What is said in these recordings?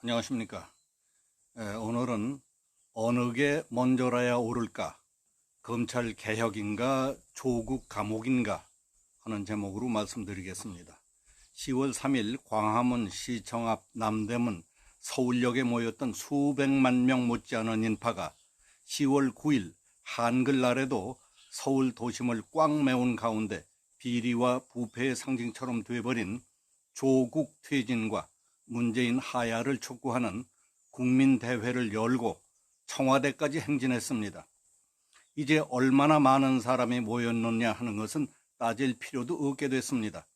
안녕하십니까. 에, 오늘은 어느 게 먼저라야 오를까? 검찰 개혁인가 조국 감옥인가? 하는 제목으로 말씀드리겠습니다. 10월 3일 광화문 시청 앞 남대문 서울역에 모였던 수백만 명 못지않은 인파가 10월 9일 한글날에도 서울 도심을 꽉 메운 가운데 비리와 부패의 상징처럼 돼버린 조국 퇴진과 문재인 하야를 촉구하는 국민대회를 열고 청와대까지 행진했습니다. 이제 얼마나 많은 사람이 모였느냐 하는 것은 따질 필요도 없게 됐습니다.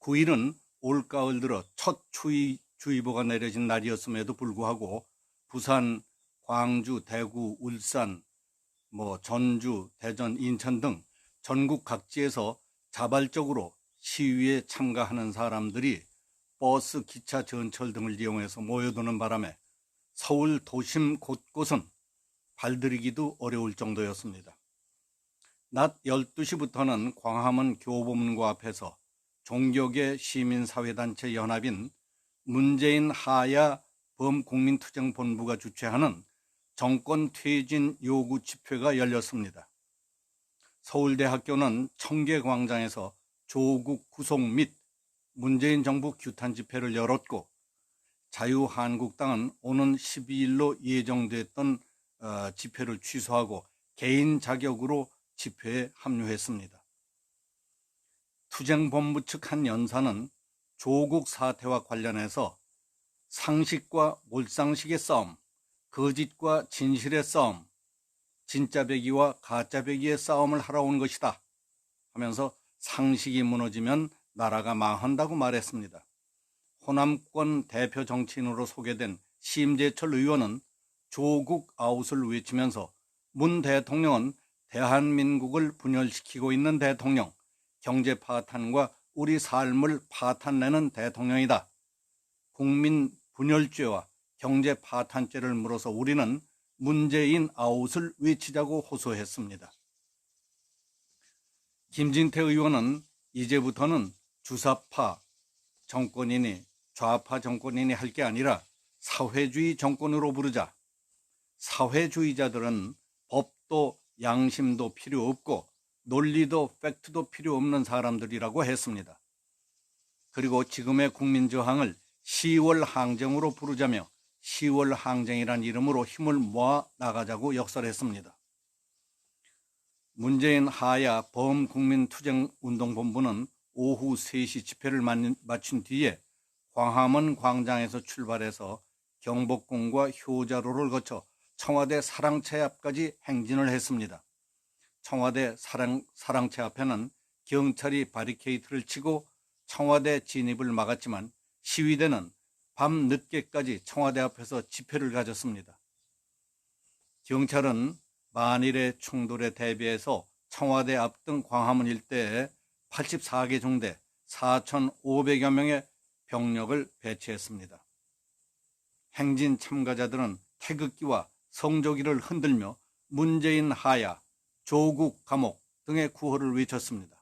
9일은 올가을 들어 첫 추위 주의보가 내려진 날이었음에도 불구하고 부산, 광주, 대구, 울산, 뭐 전주, 대전, 인천 등 전국 각지에서 자발적으로 시위에 참가하는 사람들이 버스, 기차, 전철 등을 이용해서 모여드는 바람에 서울 도심 곳곳은 발들이기도 어려울 정도였습니다. 낮 12시부터는 광화문 교보문고 앞에서 종교계 시민사회단체 연합인 문재인 하야 범국민투쟁본부가 주최하는 정권 퇴진 요구 집회가 열렸습니다. 서울대학교는 청계광장에서 조국 구속 및 문재인 정부 규탄 집회를 열었고 자유한국당은 오는 12일로 예정됐던 어, 집회를 취소하고 개인 자격으로 집회에 합류했습니다. 투쟁본부 측 한 연사는 조국 사태와 관련해서 상식과 몰상식의 싸움, 거짓과 진실의 싸움, 진짜배기와 가짜배기의 싸움을 하러 온 것이다 하면서 상식이 무너지면 나라가 망한다고 말했습니다. 호남권 대표 정치인으로 소개된 심재철 의원은 조국 아웃을 외치면서 문 대통령은 대한민국을 분열시키고 있는 대통령, 경제 파탄과 우리 삶을 파탄내는 대통령이다. 국민 분열죄와 경제 파탄죄를 물어서 우리는 문재인 아웃을 외치자고 호소했습니다. 김진태 의원은 이제부터는 주사파 정권이니 좌파 정권이니 할 게 아니라 사회주의 정권으로 부르자. 사회주의자들은 법도 양심도 필요 없고 논리도 팩트도 필요 없는 사람들이라고 했습니다. 그리고 지금의 국민저항을 10월 항쟁으로 부르자며 10월 항쟁이란 이름으로 힘을 모아 나가자고 역설했습니다. 문재인 하야 범국민투쟁운동본부는 오후 3시 집회를 마친 뒤에 광화문 광장에서 출발해서 경복궁과 효자로를 거쳐 청와대 사랑채 앞까지 행진을 했습니다. 청와대 사랑, 사랑채 앞에는 경찰이 바리케이트를 치고 청와대 진입을 막았지만 시위대는 밤 늦게까지 청와대 앞에서 집회를 가졌습니다. 경찰은 만일의 충돌에 대비해서 청와대 앞 등 광화문 일대에 84개 중대 4,500여 명의 병력을 배치했습니다. 행진 참가자들은 태극기와 성조기를 흔들며 문재인 하야, 조국 감옥 등의 구호를 외쳤습니다.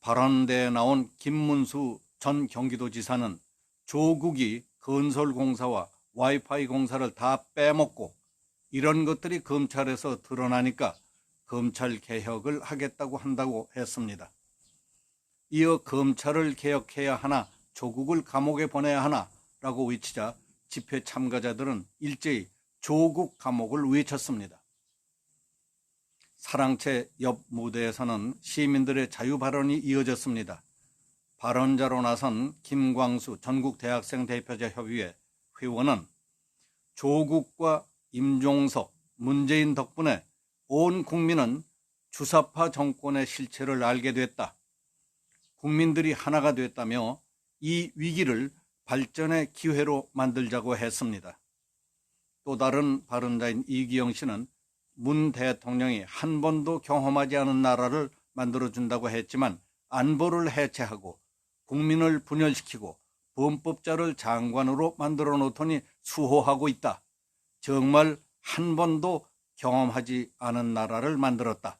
발언대에 나온 김문수 전 경기도지사는 조국이 건설공사와 와이파이 공사를 다 빼먹고 이런 것들이 검찰에서 드러나니까 검찰 개혁을 하겠다고 한다고 했습니다. 이어 검찰을 개혁해야 하나 조국을 감옥에 보내야 하나 라고 외치자 집회 참가자들은 일제히 조국 감옥을 외쳤습니다. 사랑채 옆 무대에서는 시민들의 자유 발언이 이어졌습니다. 발언자로 나선 김광수 전국대학생 대표자 협의회 회원은 조국과 임종석, 문재인 덕분에 온 국민은 주사파 정권의 실체를 알게 됐다. 국민들이 하나가 됐다며 이 위기를 발전의 기회로 만들자고 했습니다. 또 다른 발언자인 이기영 씨는 문 대통령이 한 번도 경험하지 않은 나라를 만들어준다고 했지만 안보를 해체하고 국민을 분열시키고 범법자를 장관으로 만들어 놓더니 수호하고 있다. 정말 한 번도 경험하지 않은 나라를 만들었다.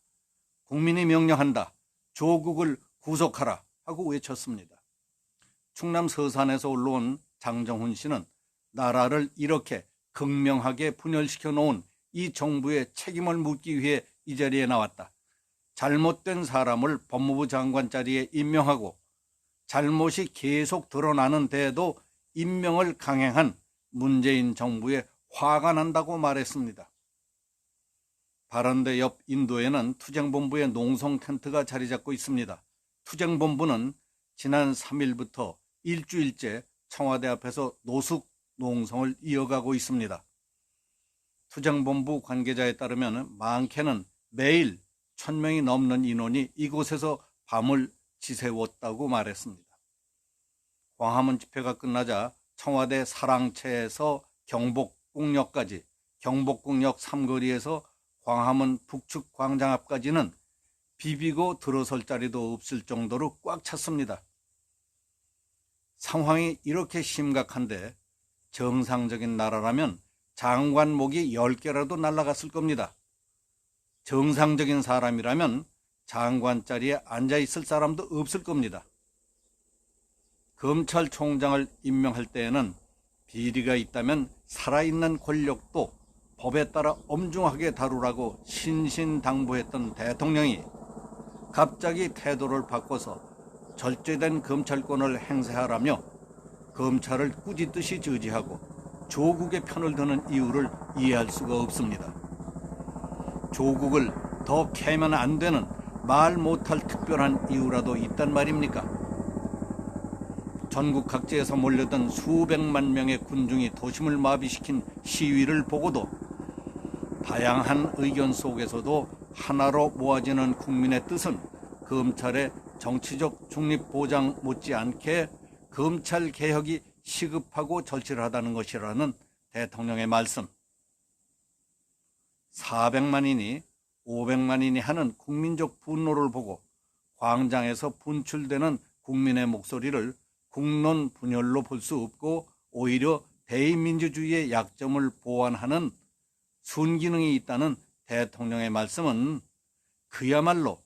국민이 명령한다. 조국을 구속하라 하고 외쳤습니다. 충남 서산에서 올라온 장정훈 씨는 나라를 이렇게 극명하게 분열시켜 놓은 이 정부의 책임을 묻기 위해 이 자리에 나왔다. 잘못된 사람을 법무부 장관 자리에 임명하고 잘못이 계속 드러나는 데에도 임명을 강행한 문재인 정부에 화가 난다고 말했습니다. 바른대 옆 인도에는 투쟁본부의 농성 텐트가 자리 잡고 있습니다. 투쟁본부는 지난 3일부터 일주일째 청와대 앞에서 노숙 농성을 이어가고 있습니다. 투쟁본부 관계자에 따르면 많게는 매일 천명이 넘는 인원이 이곳에서 밤을 지새웠다고 말했습니다. 광화문 집회가 끝나자 청와대 사랑채에서 경복궁역까지 경복궁역 삼거리에서 광화문 북측 광장 앞까지는 비비고 들어설 자리도 없을 정도로 꽉 찼습니다. 상황이 이렇게 심각한데 정상적인 나라라면 장관 목이 10개라도 날아갔을 겁니다. 정상적인 사람이라면 장관 자리에 앉아 있을 사람도 없을 겁니다. 검찰총장을 임명할 때에는 비리가 있다면 살아있는 권력도 법에 따라 엄중하게 다루라고 신신당부했던 대통령이 갑자기 태도를 바꿔서 절제된 검찰권을 행사하라며 검찰을 꾸짖듯이 저지하고 조국의 편을 드는 이유를 이해할 수가 없습니다. 조국을 더 캐면 안 되는 말 못할 특별한 이유라도 있단 말입니까? 전국 각지에서 몰려든 수백만 명의 군중이 도심을 마비시킨 시위를 보고도 다양한 의견 속에서도 하나로 모아지는 국민의 뜻은 검찰의 정치적 중립 보장 못지않게 검찰 개혁이 시급하고 절실하다는 것이라는 대통령의 말씀. 400만인이 500만인이 하는 국민적 분노를 보고 광장에서 분출되는 국민의 목소리를 국론 분열로 볼 수 없고 오히려 대의민주주의의 약점을 보완하는 순기능이 있다는 대통령의 말씀은 그야말로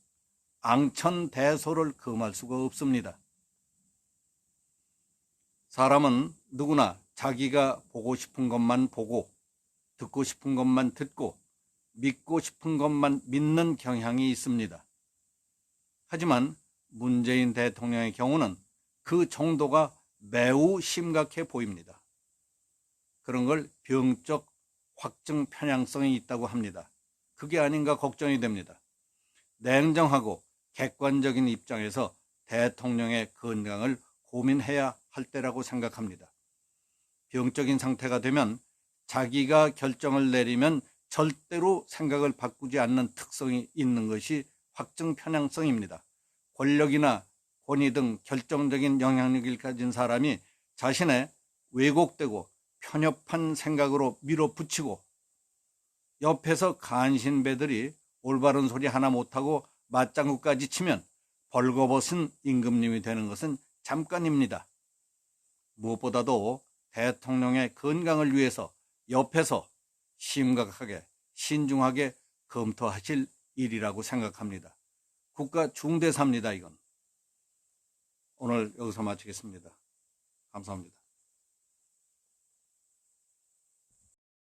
앙천대소를 금할 수가 없습니다. 사람은 누구나 자기가 보고 싶은 것만 보고 듣고 싶은 것만 듣고 믿고 싶은 것만 믿는 경향이 있습니다. 하지만 문재인 대통령의 경우는 그 정도가 매우 심각해 보입니다. 그런 걸 병적 확증 편향성이 있다고 합니다. 그게 아닌가 걱정이 됩니다. 냉정하고 객관적인 입장에서 대통령의 건강을 고민해야 할 때라고 생각합니다. 병적인 상태가 되면 자기가 결정을 내리면 절대로 생각을 바꾸지 않는 특성이 있는 것이 확증 편향성입니다. 권력이나 권위 등 결정적인 영향력을 가진 사람이 자신의 왜곡되고 편협한 생각으로 밀어붙이고 옆에서 간신배들이 올바른 소리 하나 못하고 맞장구까지 치면 벌거벗은 임금님이 되는 것은 잠깐입니다. 무엇보다도 대통령의 건강을 위해서 옆에서 심각하게 신중하게 검토하실 일이라고 생각합니다. 국가 중대사입니다, 이건. 오늘 여기서 마치겠습니다. 감사합니다.